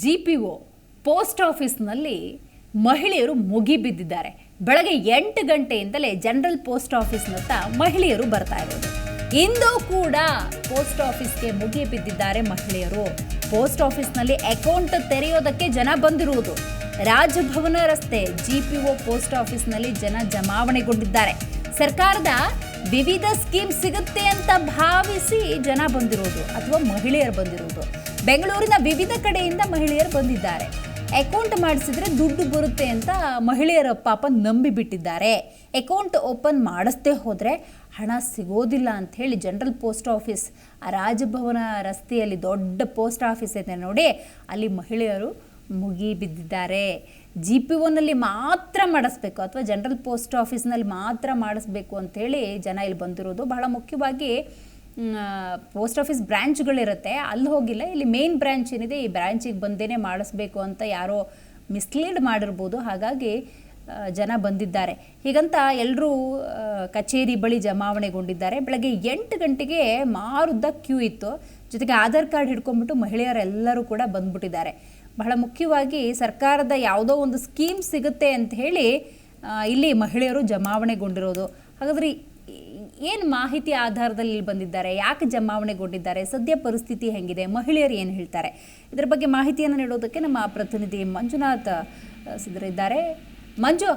G P O post ಆಫೀಸ್ನಲ್ಲಿ ಮಹಿಳೆಯರು ಮುಗಿಬಿದ್ದಿದ್ದಾರೆ ಬೆಳಗ್ಗೆ ಎಂಟು ಗಂಟೆಯಿಂದಲೇ ಜನರಲ್ ಪೋಸ್ಟ್ ಆಫೀಸ್ನತ್ತ ಮಹಿಳೆಯರು ಬರ್ತಾ ಇರೋದು. ಇಂದು ಕೂಡ ಪೋಸ್ಟ್ ಆಫೀಸ್ಗೆ ಮುಗಿ ಬಿದ್ದಿದ್ದಾರೆ ಮಹಿಳೆಯರು. ಪೋಸ್ಟ್ ಆಫೀಸ್ನಲ್ಲಿ ಅಕೌಂಟ್ ತೆರೆಯೋದಕ್ಕೆ ಜನ ಬಂದಿರುವುದು. ರಾಜಭವನ ರಸ್ತೆ ಜಿ ಪಿ ಒ ಪೋಸ್ಟ್ ಆಫೀಸ್ನಲ್ಲಿ ಜನ ಜಮಾವಣೆಗೊಂಡಿದ್ದಾರೆ. ಸರ್ಕಾರದ ವಿವಿಧ ಸ್ಕೀಮ್ ಸಿಗುತ್ತೆ ಅಂತ ಭಾವಿಸಿ ಜನ ಬಂದಿರೋದು ಅಥವಾ ಮಹಿಳೆಯರು ಬಂದಿರೋದು. ಬೆಂಗಳೂರಿನ ವಿವಿಧ ಕಡೆಯಿಂದ ಮಹಿಳೆಯರು ಬಂದಿದ್ದಾರೆ. ಅಕೌಂಟ್ ಮಾಡಿಸಿದ್ರೆ ದುಡ್ಡು ಬರುತ್ತೆ ಅಂತ ಮಹಿಳೆಯರ ಪಾಪ ನಂಬಿಬಿಟ್ಟಿದ್ದಾರೆ. ಅಕೌಂಟ್ ಓಪನ್ ಮಾಡಿಸ್ದೇ ಹೋದರೆ ಹಣ ಸಿಗೋದಿಲ್ಲ ಅಂತ ಹೇಳಿ ಜನರಲ್ ಪೋಸ್ಟ್ ಆಫೀಸ್, ರಾಜಭವನ ರಸ್ತೆಯಲ್ಲಿ ದೊಡ್ಡ ಪೋಸ್ಟ್ ಆಫೀಸ್ ಇದೆ ನೋಡಿ, ಅಲ್ಲಿ ಮಹಿಳೆಯರು ಮುಗಿ ಬಿದ್ದಿದ್ದಾರೆ. ಜಿ ಪಿ ಒನಲ್ಲಿ ಮಾತ್ರ ಮಾಡಿಸ್ಬೇಕು ಅಥವಾ ಜನರಲ್ ಪೋಸ್ಟ್ ಆಫೀಸ್ನಲ್ಲಿ ಮಾತ್ರ ಮಾಡಿಸ್ಬೇಕು ಅಂತೇಳಿ ಜನ ಇಲ್ಲಿ ಬಂದಿರೋದು ಬಹಳ ಮುಖ್ಯವಾಗಿ ಪೋಸ್ಟ್ ಆಫೀಸ್ ಬ್ರ್ಯಾಂಚ್ಗಳಿರುತ್ತೆ ಅಲ್ಲಿ ಹೋಗಿಲ್ಲ. ಇಲ್ಲಿ ಮೇನ್ ಬ್ರ್ಯಾಂಚ್ ಏನಿದೆ, ಈ ಬ್ರ್ಯಾಂಚಿಗೆ ಬಂದೇನೆ ಮಾಡಿಸ್ಬೇಕು ಅಂತ ಯಾರೋ ಮಿಸ್ಲೀಡ್ ಮಾಡಿರ್ಬೋದು. ಹಾಗಾಗಿ ಜನ ಬಂದಿದ್ದಾರೆ. ಹೀಗಂತ ಎಲ್ಲರೂ ಕಚೇರಿ ಬಳಿ ಜಮಾವಣೆಗೊಂಡಿದ್ದಾರೆ. ಬೆಳಗ್ಗೆ ಎಂಟು ಗಂಟೆಗೆ ಮಾರುದ್ದ ಕ್ಯೂ ಇತ್ತು. ಜೊತೆಗೆ ಆಧಾರ್ ಕಾರ್ಡ್ ಹಿಡ್ಕೊಂಡ್ಬಿಟ್ಟು ಮಹಿಳೆಯರೆಲ್ಲರೂ ಕೂಡ ಬಂದ್ಬಿಟ್ಟಿದ್ದಾರೆ. ಬಹಳ ಮುಖ್ಯವಾಗಿ ಸರ್ಕಾರದ ಯಾವುದೋ ಒಂದು ಸ್ಕೀಮ್ ಸಿಗುತ್ತೆ ಅಂತ ಹೇಳಿ ಇಲ್ಲಿ ಮಹಿಳೆಯರು ಜಮಾವಣೆಗೊಂಡಿರೋದು. ಹಾಗಾದ್ರೆ ಏನು ಮಾಹಿತಿ ಆಧಾರದಲ್ಲಿ ಬಂದಿದ್ದಾರೆ, ಯಾಕೆ ಜಮಾವಣೆಗೊಂಡಿದ್ದಾರೆ, ಸದ್ಯ ಪರಿಸ್ಥಿತಿ ಹೆಂಗಿದೆ, ಮಹಿಳೆಯರು ಏನು ಹೇಳ್ತಾರೆ? ಇದರ ಬಗ್ಗೆ ಮಾಹಿತಿಯನ್ನು ನೀಡೋದಕ್ಕೆ ನಮ್ಮ ಪ್ರತಿನಿಧಿ ಮಂಜುನಾಥ್ ಸಿದ್ಧರಿದ್ದಾರೆ. ಮಂಜು,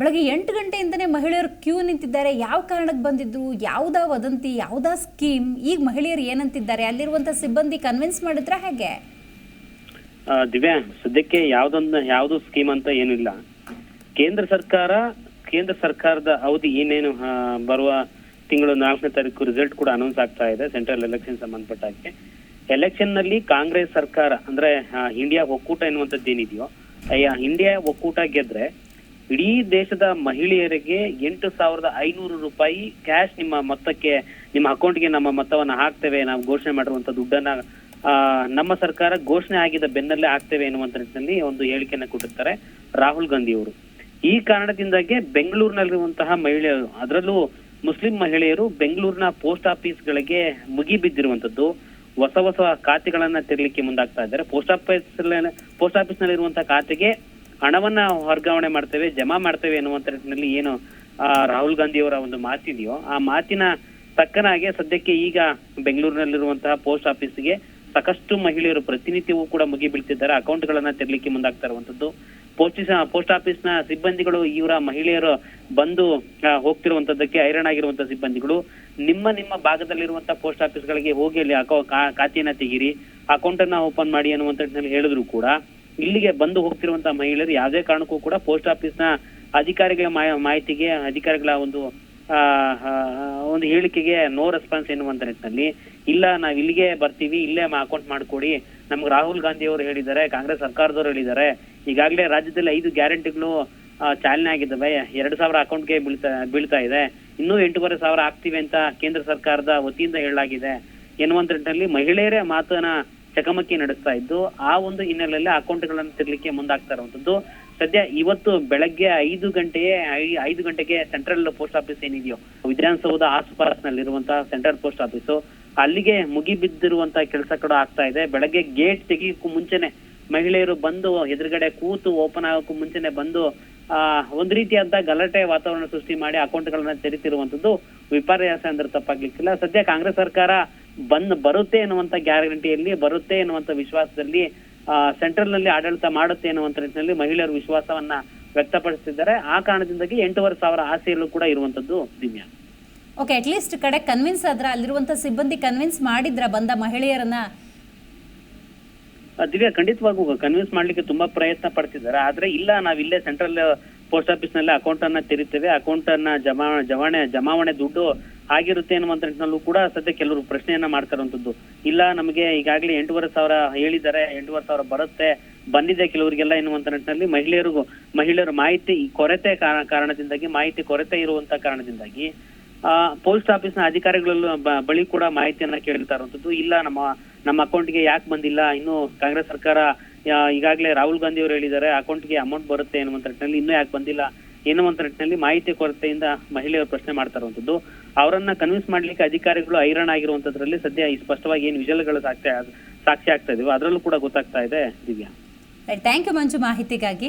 ಬೆಳಗ್ಗೆ ಎಂಟು ಗಂಟೆಯಿಂದನೇ ಮಹಿಳೆಯರು ಕ್ಯೂ ನಿಂತಿದ್ದಾರೆ. ಯಾವ ಕಾರಣಕ್ಕೆ ಬಂದಿದ್ರು ಯಾವುದಾ ವದಂತಿ? ಯಾವುದಾ ಸ್ಕೀಮ್? ಈಗ ಮಹಿಳೆಯರು ಏನಂತಿದ್ದಾರೆ? ಅಲ್ಲಿರುವಂತ ಸಿಬ್ಬಂದಿ ಕನ್ವಿನ್ಸ್ ಮಾಡಿದ್ರ ಹೇಗೆ? ದಿವ್ಯಾ, ಸದ್ಯಕ್ಕೆ ಯಾವ್ದೊಂದು ಯಾವ್ದು ಸ್ಕೀಮ್ ಅಂತ ಏನಿಲ್ಲ. ಕೇಂದ್ರ ಸರ್ಕಾರ ಕೇಂದ್ರ ಸರ್ಕಾರದ ಅವಧಿ ಏನೇನು ಬರುವ ತಿಂಗಳು ನಾಲ್ಕನೇ ತಾರೀಕು ರಿಸಲ್ಟ್ ಕೂಡ ಅನೌನ್ಸ್ ಆಗ್ತಾ ಇದೆ ಸೆಂಟ್ರಲ್ ಎಲೆಕ್ಷನ್ ಸಂಬಂಧಪಟ್ಟ ಹಾಗೆ. ಎಲೆಕ್ಷನ್ನಲ್ಲಿ ಕಾಂಗ್ರೆಸ್ ಸರ್ಕಾರ, ಅಂದ್ರೆ ಇಂಡಿಯಾ ಒಕ್ಕೂಟ ಎನ್ನುವಂಥದ್ದು ಏನಿದೆಯೋ ಇಂಡಿಯಾ ಒಕ್ಕೂಟ ಗೆದ್ರೆ ಇಡೀ ದೇಶದ ಮಹಿಳೆಯರಿಗೆ ಎಂಟು ಸಾವಿರದ ಐನೂರು ರೂಪಾಯಿ ಕ್ಯಾಶ್ ನಿಮ್ಮ ಮೊತ್ತಕ್ಕೆ, ನಿಮ್ಮ ಅಕೌಂಟ್ಗೆ ನಮ್ಮ ಮೊತ್ತವನ್ನ ಹಾಕ್ತೇವೆ, ನಾವು ಘೋಷಣೆ ಮಾಡಿರುವಂತ ದುಡ್ಡನ್ನ ನಮ್ಮ ಸರ್ಕಾರ ಘೋಷಣೆ ಆಗಿದ ಬೆನ್ನಲ್ಲೇ ಹಾಕ್ತೇವೆ ಎನ್ನುವಂತ ನಿಟ್ಟಿನಲ್ಲಿ ಒಂದು ಹೇಳಿಕೆಯನ್ನ ಕೊಟ್ಟಿರ್ತಾರೆ ರಾಹುಲ್ ಗಾಂಧಿ ಅವರು ಈ ಕಾರಣದಿಂದಾಗಿ ಬೆಂಗಳೂರಿನಲ್ಲಿರುವಂತಹ ಮಹಿಳೆಯರು, ಅದರಲ್ಲೂ ಮುಸ್ಲಿಂ ಮಹಿಳೆಯರು ಬೆಂಗಳೂರಿನ ಪೋಸ್ಟ್ ಆಫೀಸ್ಗಳಿಗೆ ಮುಗಿ ಬಿದ್ದಿರುವಂತದ್ದು, ಹೊಸ ಹೊಸ ಖಾತೆಗಳನ್ನ ತೆರಲಿಕ್ಕೆ ಮುಂದಾಗ್ತಾ ಇದ್ದಾರೆ. ಪೋಸ್ಟ್ ಆಫೀಸ್ ಪೋಸ್ಟ್ ಆಫೀಸ್ ನಲ್ಲಿರುವಂತಹ ಖಾತೆಗೆ ಹಣವನ್ನ ವರ್ಗಾವಣೆ ಮಾಡ್ತೇವೆ, ಜಮಾ ಮಾಡ್ತೇವೆ ಎನ್ನುವಂತ ನಿಟ್ಟಿನಲ್ಲಿ ಏನು ರಾಹುಲ್ ಗಾಂಧಿ ಅವರ ಒಂದು ಮಾತಿದೆಯೋ, ಆ ಮಾತಿನ ತಕ್ಕನಾಗೆ ಸದ್ಯಕ್ಕೆ ಈಗ ಬೆಂಗಳೂರಿನಲ್ಲಿರುವಂತಹ ಪೋಸ್ಟ್ ಆಫೀಸ್ಗೆ ಸಾಕಷ್ಟು ಮಹಿಳೆಯರು ಪ್ರತಿನಿತ್ಯವೂ ಕೂಡ ಮುಗಿ ಬೀಳ್ತಿದ್ದಾರೆ. ಅಕೌಂಟ್ಗಳನ್ನ ತೆರಲಿಕ್ಕೆ ಮುಂದಾಗ್ತಾ ಇರುವಂತದ್ದು. ಪೋಸ್ಟ್ ಪೋಸ್ಟ್ ಆಫೀಸ್ನ ಸಿಬ್ಬಂದಿಗಳು, ಇವರ ಮಹಿಳೆಯರು ಬಂದು ಹೋಗ್ತಿರುವಂತದ್ದಕ್ಕೆ ಹೈರಾಣಾಗಿರುವಂತಹ ಸಿಬ್ಬಂದಿಗಳು, ನಿಮ್ಮ ನಿಮ್ಮ ಭಾಗದಲ್ಲಿರುವಂತಹ ಪೋಸ್ಟ್ ಆಫೀಸ್ ಗಳಿಗೆ ಹೋಗಿ ಅಲ್ಲಿ ಅಕೌ ಖಾತೆಯನ್ನ ತೆಗೀರಿ ಅಕೌಂಟ್ ಅನ್ನ ಓಪನ್ ಮಾಡಿ ಅನ್ನುವಂತ ನಿಟ್ಟಿನಲ್ಲಿ ಹೇಳಿದ್ರು ಕೂಡ, ಇಲ್ಲಿಗೆ ಬಂದು ಹೋಗ್ತಿರುವಂತಹ ಮಹಿಳೆಯರು ಯಾವುದೇ ಕಾರಣಕ್ಕೂ ಕೂಡ ಪೋಸ್ಟ್ ಆಫೀಸ್ನ ಅಧಿಕಾರಿಗಳ ಮಾಹಿತಿಗೆ, ಅಧಿಕಾರಿಗಳ ಒಂದು ಒಂದು ಹೇಳಿಕೆಗೆ ನೋ ರೆಸ್ಪಾನ್ಸ್ ಎನ್ನುವಂತ ನಿಟ್ಟಿನಲ್ಲಿ, ಇಲ್ಲ, ನಾವ್ ಇಲ್ಲಿಗೆ ಬರ್ತೀವಿ, ಇಲ್ಲೇ ಅಕೌಂಟ್ ಮಾಡ್ಕೊಡಿ, ನಮ್ಗೆ ರಾಹುಲ್ ಗಾಂಧಿ ಅವರು ಹೇಳಿದ್ದಾರೆ, ಕಾಂಗ್ರೆಸ್ ಸರ್ಕಾರದವರು ಹೇಳಿದ್ದಾರೆ ಈಗಾಗಲೇ ರಾಜ್ಯದಲ್ಲಿ ಐದು ಗ್ಯಾರಂಟಿಗಳು ಚಾಲನೆ ಆಗಿದ್ದಾವೆ. ಎರಡು ಸಾವಿರ ಅಕೌಂಟ್ಗೆ ಬೀಳ್ತಾ ಬೀಳ್ತಾ ಇದೆ. ಇನ್ನೂ ಎಂಟೂವರೆ ಸಾವಿರ ಆಗ್ತಿವೆ ಅಂತ ಕೇಂದ್ರ ಸರ್ಕಾರದ ವತಿಯಿಂದ ಹೇಳಲಾಗಿದೆ. ಎನ್ನುವಂತ ನಿಟ್ಟಿನಲ್ಲಿ ಮಹಿಳೆಯರೇ ಮಾತನ್ನ ಚಕಮಕಿ ನಡೆಸ್ತಾ ಇದ್ದು, ಆ ಒಂದು ಹಿನ್ನೆಲೆಯಲ್ಲಿ ಅಕೌಂಟ್ಗಳನ್ನು ತೆರಲಿಕ್ಕೆ ಮುಂದಾಗ್ತಾ ಇರುವಂತದ್ದು. ಸದ್ಯ ಇವತ್ತು ಬೆಳಗ್ಗೆ ಐದು ಗಂಟೆಯೇ ಐದು ಗಂಟೆಗೆ ಸೆಂಟ್ರಲ್ ಪೋಸ್ಟ್ ಆಫೀಸ್ ಏನಿದೆಯೋ, ವಿಧಾನಸೌಧ ಆಸ್ಪಾಸ್ನಲ್ಲಿರುವಂತಹ ಸೆಂಟ್ರಲ್ ಪೋಸ್ಟ್ ಆಫೀಸು, ಅಲ್ಲಿಗೆ ಮುಗಿ ಬಿದ್ದಿರುವಂತಹ ಕೆಲಸ ಕೂಡ ಆಗ್ತಾ ಇದೆ. ಬೆಳಗ್ಗೆ ಗೇಟ್ ತೆಗೆಯಕ್ಕೂ ಮುಂಚೆನೆ ಮಹಿಳೆಯರು ಬಂದು ಎದುರುಗಡೆ ಕೂತು ಓಪನ್ ಆಗೋಕ್ಕೂ ಮುಂಚೆನೆ ಬಂದು, ಆ, ಒಂದ್ ರೀತಿಯಾದ ಗಲಾಟೆ ವಾತಾವರಣ ಸೃಷ್ಟಿ ಮಾಡಿ ಅಕೌಂಟ್ಗಳನ್ನ ತೆರಿತಿರುವಂತದ್ದು ವಿಪರ್ಯಾಸ ಅಂದ್ರೆ ತಪ್ಪಾಗ್ಲಿಕ್ಕಿಲ್ಲ. ಸದ್ಯ ಕಾಂಗ್ರೆಸ್ ಸರ್ಕಾರ ಬಂದ್ ಬರುತ್ತೆ ಎನ್ನುವಂತ ಗ್ಯಾರಂಟಿಯಲ್ಲಿ, ಬರುತ್ತೆ ಎನ್ನುವಂತ ವಿಶ್ವಾಸದಲ್ಲಿ ಸೆಂಟ್ರಲ್ನಲ್ಲಿ ಆಡಳಿತ ಮಾಡುತ್ತೆ ಎನ್ನುವಂತ ನಿಟ್ಟಿನಲ್ಲಿ ಮಹಿಳೆಯರು ವಿಶ್ವಾಸವನ್ನ ವ್ಯಕ್ತಪಡಿಸಿದ್ದಾರೆ ಆ ಕಾರಣದಿಂದಾಗಿ ಎಂಟೂವರೆ ಸಾವಿರ ಆಸೆಯಲ್ಲೂ ಕೂಡ ಇರುವಂತದ್ದು ದಿವ್ಯಾ. ಓಕೆ ಅಟ್ಲೀಸ್ಟ್ ಕಡೆ ಕನ್ವಿನ್ಸ್ ಆದ್ರ ಅಲ್ಲಿರುವಂತ ಸಿಬ್ಬಂದಿ ಕನ್ವಿನ್ಸ್ ಮಾಡಿದ್ರ ಬಂದ ಮಹಿಳೆಯರನ್ನ ದಿವ್ಯಾ ಖಂಡಿತವಾಗೂ ಕನ್ವಿನ್ಸ್ ಮಾಡ್ಲಿಕ್ಕೆ ತುಂಬಾ ಪ್ರಯತ್ನ ಪಡ್ತಿದ್ದಾರೆ. ಆದ್ರೆ ಇಲ್ಲ, ನಾವ್ ಇಲ್ಲೇ ಸೆಂಟ್ರಲ್ ಪೋಸ್ಟ್ ಆಫೀಸ್ನಲ್ಲಿ ಅಕೌಂಟ್ ಅನ್ನ ತೆರಿತೇವೆ. ಅಕೌಂಟ್ ಅನ್ನ ಜಮಾ ಜಮಾವಣೆ ಜಮಾವಣೆ ದುಡ್ಡು ಆಗಿರುತ್ತೆ ಅನ್ನುವಂತ ನಿಟ್ಟಿನಲ್ಲೂ ಕೂಡ ಸದ್ಯ ಕೆಲವರು ಪ್ರಶ್ನೆಯನ್ನ ಮಾಡ್ತಾರಂತದ್ದು. ಇಲ್ಲ, ನಮಗೆ ಈಗಾಗಲೇ ಎಂಟೂವರೆ ಸಾವಿರ ಹೇಳಿದ್ದಾರೆ, ಎಂಟೂವರೆ ಸಾವಿರ ಬರುತ್ತೆ, ಬಂದಿದೆ ಕೆಲವರಿಗೆಲ್ಲ ಎನ್ನುವಂತ ನಿಟ್ಟಿನಲ್ಲಿ ಮಹಿಳೆಯರಿಗೂ, ಮಹಿಳೆಯರ ಮಾಹಿತಿ ಕೊರತೆ ಕಾರಣದಿಂದಾಗಿ, ಮಾಹಿತಿ ಕೊರತೆ ಇರುವಂತ ಕಾರಣದಿಂದಾಗಿ ಪೋಸ್ಟ್ ಆಫೀಸ್ನ ಅಧಿಕಾರಿಗಳಲ್ಲೂ ಬಳಿ ಕೂಡ ಮಾಹಿತಿಯನ್ನ ಕೇಳ್ತಾ ಇರುವಂತದ್ದು ಇಲ್ಲ, ನಮ್ಮ ನಮ್ಮ ಅಕೌಂಟ್ಗೆ ಯಾಕೆ ಬಂದಿಲ್ಲ? ಇನ್ನು ಕಾಂಗ್ರೆಸ್ ಸರ್ಕಾರ ಈಗಾಗಲೇ ರಾಹುಲ್ ಗಾಂಧಿ ಅವರು ಹೇಳಿದ್ದಾರೆ ಅಕೌಂಟ್ಗೆ ಅಮೌಂಟ್ ಬರುತ್ತೆ ಎನ್ನುವಂತ ನಿಟ್ಟಿನಲ್ಲಿ ಇನ್ನೂ ಯಾಕೆ ಬಂದಿಲ್ಲ ಎನ್ನುವಂತ ನಿಟ್ಟಿನಲ್ಲಿ ಮಾಹಿತಿ ಕೊರತೆಯಿಂದ ಮಹಿಳೆಯರು ಪ್ರಶ್ನೆ ಮಾಡ್ತಾ ಇರುವಂತದ್ದು ಅವರನ್ನ ಕನ್ವಿನ್ಸ್ ಮಾಡ್ಲಿಕ್ಕೆ ಅಧಿಕಾರಿಗಳು ಐರನ್ ಆಗಿರುವಂತದ್ರಲ್ಲಿ ಸದ್ಯ ಈ ಸ್ಪಷ್ಟವಾಗಿ ಏನು ವಿಜಲ್ಗಳು ಸಾಕ್ಷಿ ಸಾಕ್ಷಿ ಆಗ್ತಾ ಇದೆಯೋ ಅದರಲ್ಲೂ ಕೂಡ ಗೊತ್ತಾಗ್ತಾ ಇದೆ ದಿವ್ಯಾ. ಥ್ಯಾಂಕ್ ಯು ಮಂಜು ಮಾಹಿತಿಗಾಗಿ.